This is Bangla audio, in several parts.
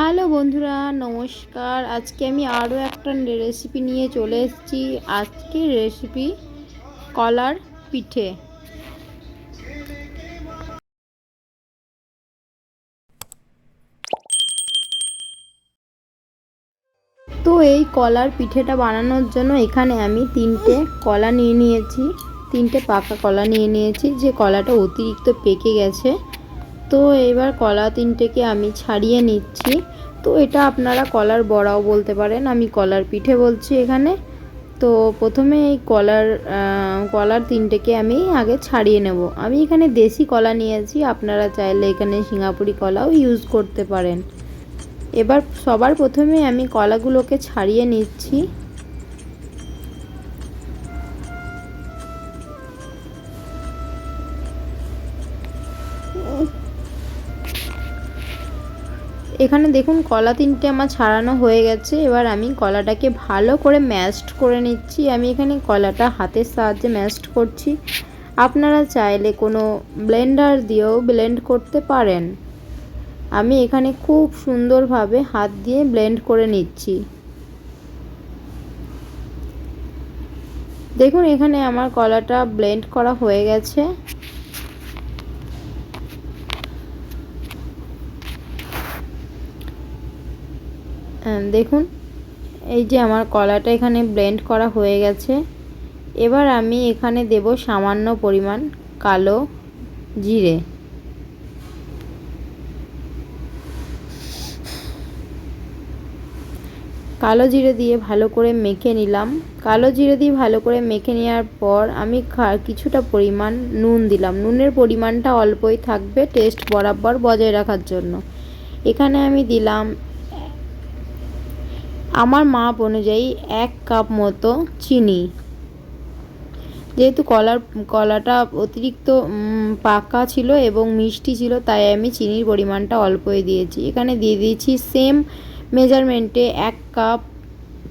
হ্যালো বন্ধুরা, নমস্কার। আজকে আমি আরও একটা রেসিপি নিয়ে চলে এসেছি। আজকের রেসিপি কলার পিঠে। তো এই কলার পিঠেটা বানানোর জন্য এখানে আমি তিনটে কলা নিয়ে নিয়েছি। তিনটে পাকা কলা নিয়ে নিয়েছি। যে কলাটা অতিরিক্ত পেকে গেছে তো এবার কলা তিনটেকে আমি ছাড়িয়ে নিচ্ছি। তো এটা আপনারা কলার বড়াও বলতে পারেন, আমি কলার পিঠে বলছি এখানে। তো প্রথমে এই কলার কলার তিনটেকে আমি আগে ছাড়িয়ে নেব। আমি এখানে দেশি কলা নিয়েছি, আপনারা চাইলে এখানে সিঙ্গাপুরি কলাও ইউজ করতে পারেন। এবার সবার প্রথমে আমি কলাগুলোকে ছাড়িয়ে নিচ্ছি। এখানে দেখুন, কলা তিনটে আমার ছাড়ানো হয়ে গেছে। এবার আমি কলাটাকে ভালো করে ম্যাশড করে নিচ্ছি। আমি এখানে কলাটা হাতের সাহায্যে ম্যাশড করছি। আপনারা চাইলে কোনো ব্লেন্ডার দিয়েও ব্লেন্ড করতে পারেন। আমি এখানে খুব সুন্দরভাবে হাত দিয়ে ব্লেন্ড করে নিচ্ছি। দেখুন, এখানে আমার কলাটা ব্লেন্ড করা হয়ে গেছে। দেখুন, এই যে আমার কলাটা এখানে ব্লেন্ড করা হয়ে গেছে। এবার আমি এখানে দেব সামান্য পরিমাণ কালো জিরে। কালো জিরে দিয়ে ভালো করে মেখে নিলাম। কালো জিরে দিয়ে ভালো করে মেখে নেওয়ার পর আমি কিছুটা পরিমাণ নুন দিলাম। নুনের পরিমাণটা অল্পই থাকবে টেস্ট বরাবর বজায় রাখার জন্য। এখানে আমি দিলাম আমার মাপ অনুযায়ী এক কাপ মতো চিনি। যেহেতু কলার, কলাটা অতিরিক্ত পাকা ছিল এবং মিষ্টি ছিল, তাই আমি চিনির পরিমাণটা অল্পই দিয়েছি। এখানে দিয়ে দিয়েছি সেম মেজারমেন্টে এক কাপ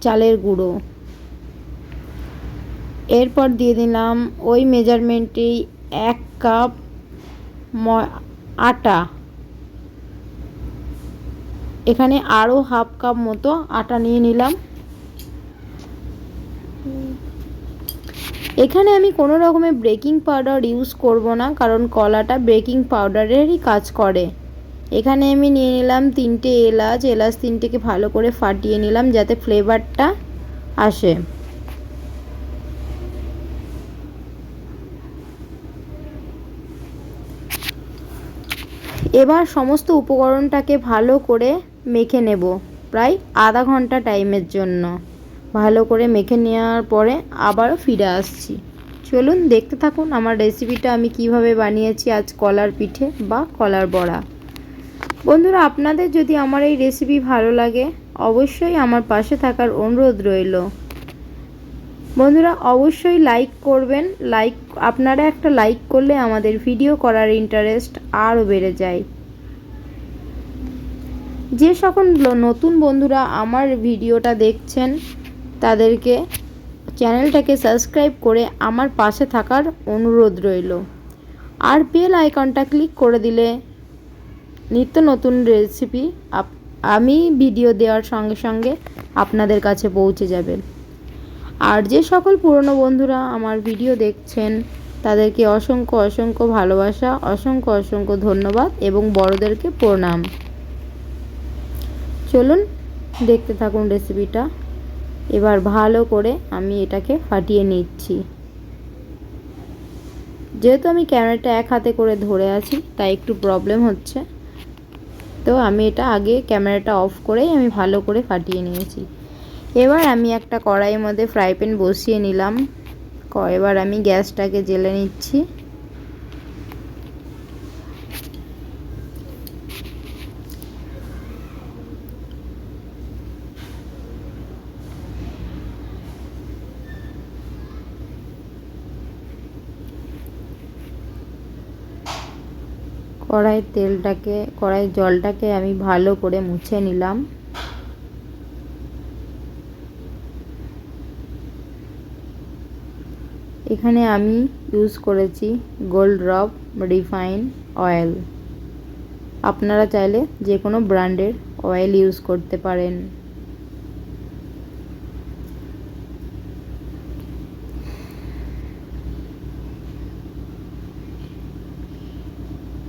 চালের গুঁড়ো। এরপর দিয়ে দিলাম ওই মেজারমেন্টেই এক কাপ আটা। এখানে আরও হাফ কাপ মতো আটা নিয়ে নিলাম। এখানে আমি কোনো রকমের বেকিং পাউডার ইউজ করব না, কারণ কলাটা বেকিং পাউডারেরই কাজ করে। এখানে আমি নিয়ে নিলাম তিনটে এলাচ এলাচ তিনটেকে ভালো করে ফাটিয়ে নিলাম যাতে ফ্লেভারটা আসে। এবার সমস্ত উপকরণটাকে ভালো করে মেখে নেব। প্রায় আধা ঘণ্টা টাইমের জন্য। ভালো করে মেখে নেওয়ার পরে আবারও ফিরে আসছি। চলুন দেখতে থাকুন আমার রেসিপিটা আমি কীভাবে বানিয়েছি আজ কলার পিঠে বা কলার বড়া। বন্ধুরা, আপনাদের যদি আমার এই রেসিপি ভালো লাগে, অবশ্যই আমার পাশে থাকার অনুরোধ রইল। বন্ধুরা, অবশ্যই লাইক করবেন। লাইক আপনারা একটা লাইক করলে আমাদের ভিডিও করার ইন্টারেস্ট আরও বেড়ে যায়। যে সকল নতুন বন্ধুরা আমার ভিডিওটা দেখছেন, তাদেরকে চ্যানেলটাকে সাবস্ক্রাইব করে আমার পাশে থাকার অনুরোধ রইল। আর বেল আইকনটা ক্লিক করে দিলে নিত্য নতুন রেসিপি আমি ভিডিও দেওয়ার সঙ্গে সঙ্গে আপনাদের কাছে পৌঁছে যাবে। আর যে সকল পুরনো বন্ধুরা আমার ভিডিও দেখছেন, তাদেরকে অসংখ্য অসংখ্য ভালোবাসা, অসংখ্য অসংখ্য ধন্যবাদ এবং বড়দেরকে প্রণাম। চলুন দেখতে থাকুন রেসিপিটা এবার ভালো করে আমি এটাকে ফাটিয়ে নিচ্ছি। যেহেতু আমি ক্যামেরাটা এক হাতে করে ধরে আছি, তাই একটু প্রবলেম হচ্ছে। তো আমি এটা আগে ক্যামেরাটা অফ করেই আমি ভালো করে ফাটিয়ে নিয়েছি। এবার আমি একটা কড়াইয়ের মধ্যে ফ্রাই প্যান বসিয়ে নিলাম। এবার আমি গ্যাসটাকে জেলে নিচ্ছি। কড়াইয়ের তেলটাকে কড়াইয়ের জলটাকে আমি ভালো করে মুছে নিলাম। এখানে আমি ইউজ করেছি গোল্ড ড্রপ রিফাইন অয়েল আপনারা চাইলে যে কোনো ব্র্যান্ডের অয়েল ইউজ করতে পারেন।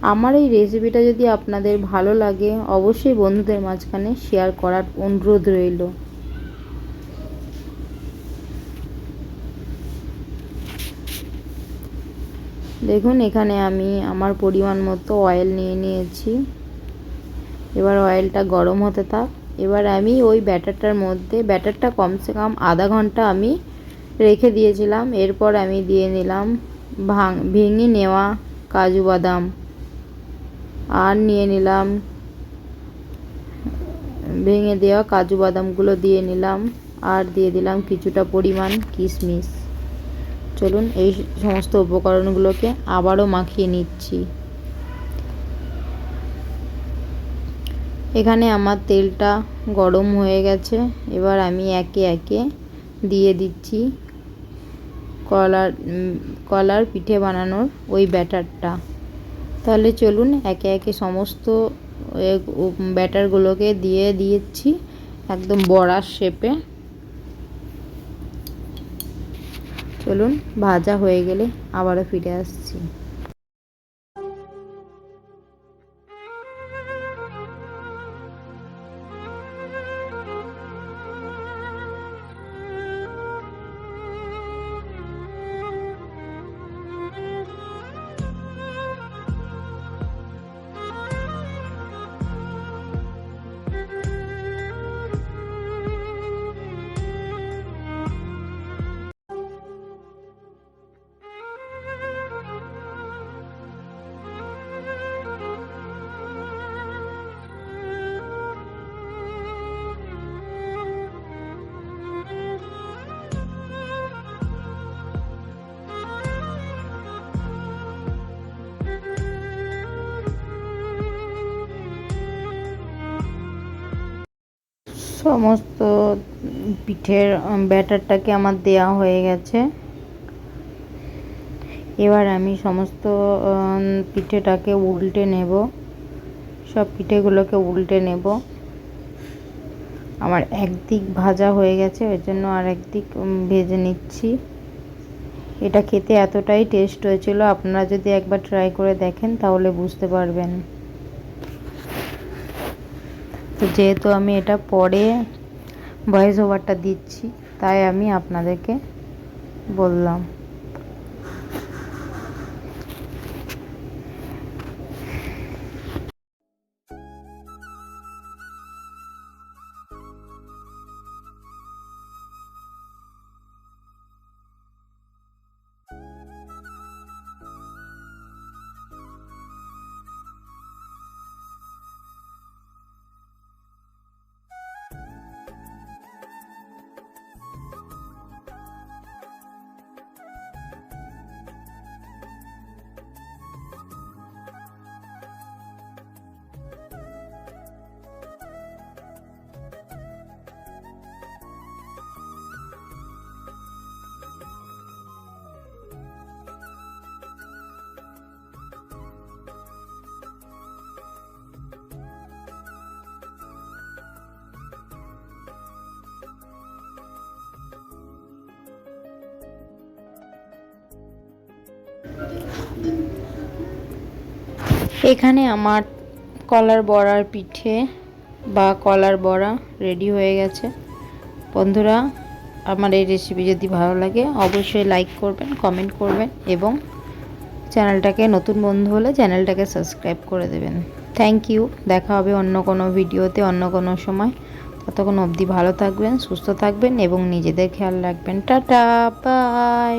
আমার এই রেসিপিটা যদি আপনাদের ভালো লাগে, অবশ্যই বন্ধুদের মাঝখানে শেয়ার করার অনুরোধ রইল। দেখুন, এখানে আমি আমার পরিমাণ মতো অয়েল নিয়ে নিয়েছি। এবার অয়েলটা গরম হতে থাক। এবার আমি ওই ব্যাটারটার মধ্যে, ব্যাটারটা কমসে কম আধা ঘণ্টা আমি রেখে দিয়েছিলাম। এরপর আমি দিয়ে নিলাম ভাং ভেঙে নেওয়া কাজু বাদাম। আর নিয়ে নিলাম। ভেঙে দেওয়া কাজু বাদামগুলো দিয়ে নিলাম আর দিয়ে দিলাম কিছুটা পরিমাণ কিশমিশ। চলুন এই সমস্ত উপকরণগুলোকে আবারও মাখিয়ে নিচ্ছি। এখানে আমার তেলটা গরম হয়ে গেছে। এবার আমি একে একে দিয়ে দিচ্ছি কলার কলার পিঠে বানানোর ওই ব্যাটারটা। তাহলে চলুন একে একে সমস্ত ব্যাটারগুলোকে দিয়ে দিয়েছি একদম বড়ার শেপে চলুন, ভাজা হয়ে গেলে আবারও ফিরে আসছি। সমস্ত পিঠের ব্যাটারটাকে আমার দেয়া হয়ে গেছে। এবার আমি সমস্ত পিঠেটাকে উল্টে নেব। সব পিঠেগুলোকে উল্টে নেব। আমার একদিক ভাজা হয়ে গেছে, ওই জন্য আর একদিক ভেজে নিচ্ছি। এটা খেতে এতটাই টেস্ট হয়েছিল, আপনারা যদি একবার ট্রাই করে দেখেন, তাহলে বুঝতে পারবেন। তো যেহেতু আমি এটা পরে ভয়েস ওভারটা দিচ্ছি তাই আমি আপনাদেরকে বললাম। এখানে আমার কলার বড়ার পিঠে বা কলার বড়া রেডি হয়ে গেছে। বন্ধুরা, আমার এই রেসিপি যদি ভালো লাগে, অবশ্যই লাইক করবেন কমেন্ট করবেন এবং চ্যানেলটাকে নতুন বন্ধু হলে চ্যানেলটাকে সাবস্ক্রাইব করে দেবেন। থ্যাংক ইউ দেখা হবে অন্য কোনো ভিডিওতে অন্য কোনো সময়। ততক্ষণ অবধি ভালো থাকবেন, সুস্থ থাকবেন এবং নিজেদের খেয়াল রাখবেন। Tata bye